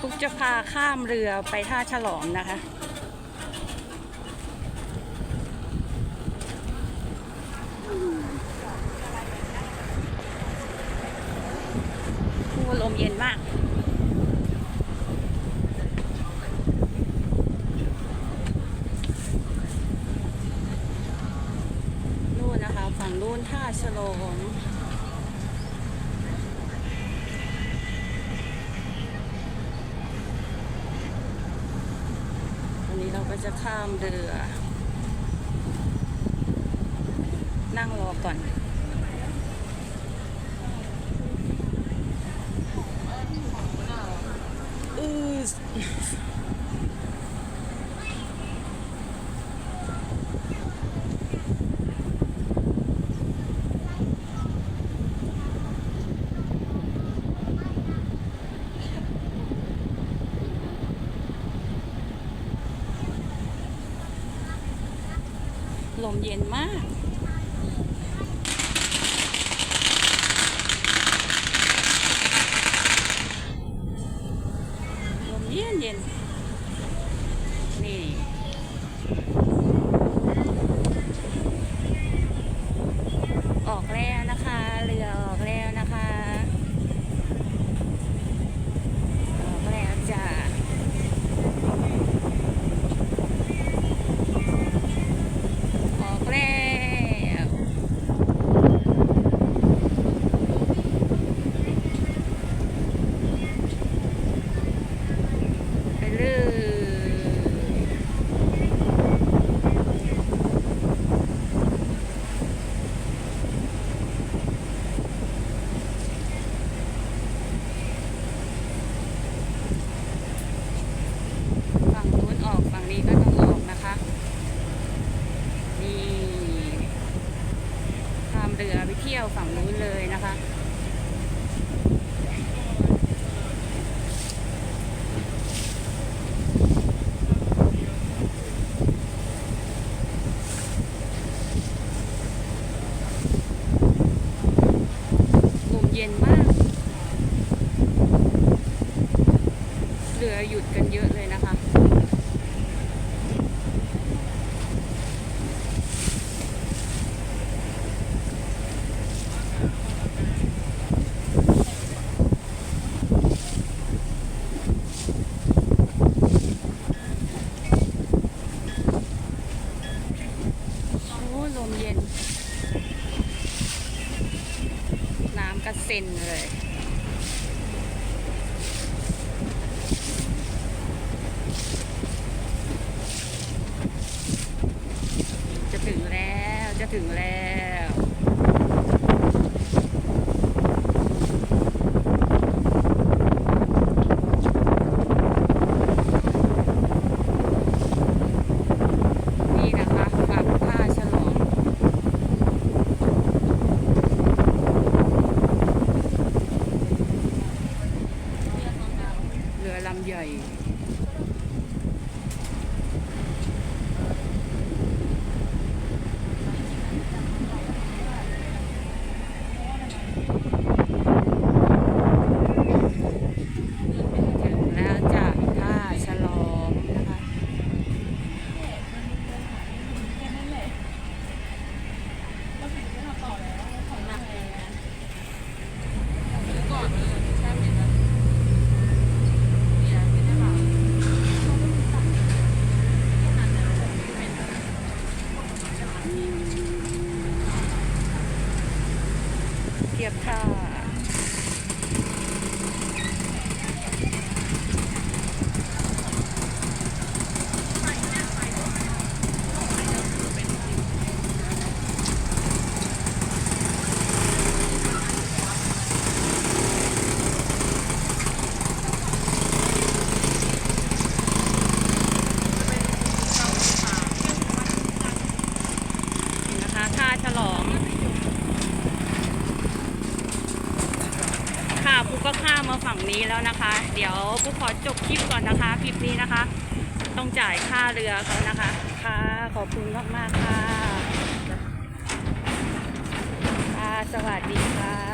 ฟุกจะพาข้ามเรือไปท่าฉลอมนะคะ ลมเย็นมากนู่นนะคะ ฝั่งนู่นท่าฉลอม วันนี้เรา ก็จะข้ามเรือ นั่งรอก่อนอือ ลมเย็นมากลมเย็นเย็นนี่ ออกแล้วนะคะ เรือออกแล้วนะคะ ออกแล้วจ้ะ ออกแล้ว ไปเลยฝั่งนู้นออกฝั่งนี้ก็ต้องออกนะคะ นี่ข้ามเรือไปเที่ยวฝั่งนู้นเลยนะคะ ลมเย็นมาก เรือ หยุดกันเยอะเลยนะคะ โอ้ลมเย็น น้ำกระเซ็นเลย จะถึงแล้วจะ ถึงแล้ว นี่นะคะฝั่งท่าฉลอง เรือลำใหญ่ ถึงแล้วจากท่าฉลองนะคะ เทียบท่า นะคะท่าฉลอง ค่ะปุ๊กก็ข้ามมาฝั่งนี้แล้วนะคะ เดี๋ยวปุ๊กขอจบคลิปก่อนนะคะคลิปนี้นะคะ ต้องจ่ายค่าเรือเขานะคะ ค่ะขอบคุณมากๆค่ะ ค่ะ สวัสดีค่ะ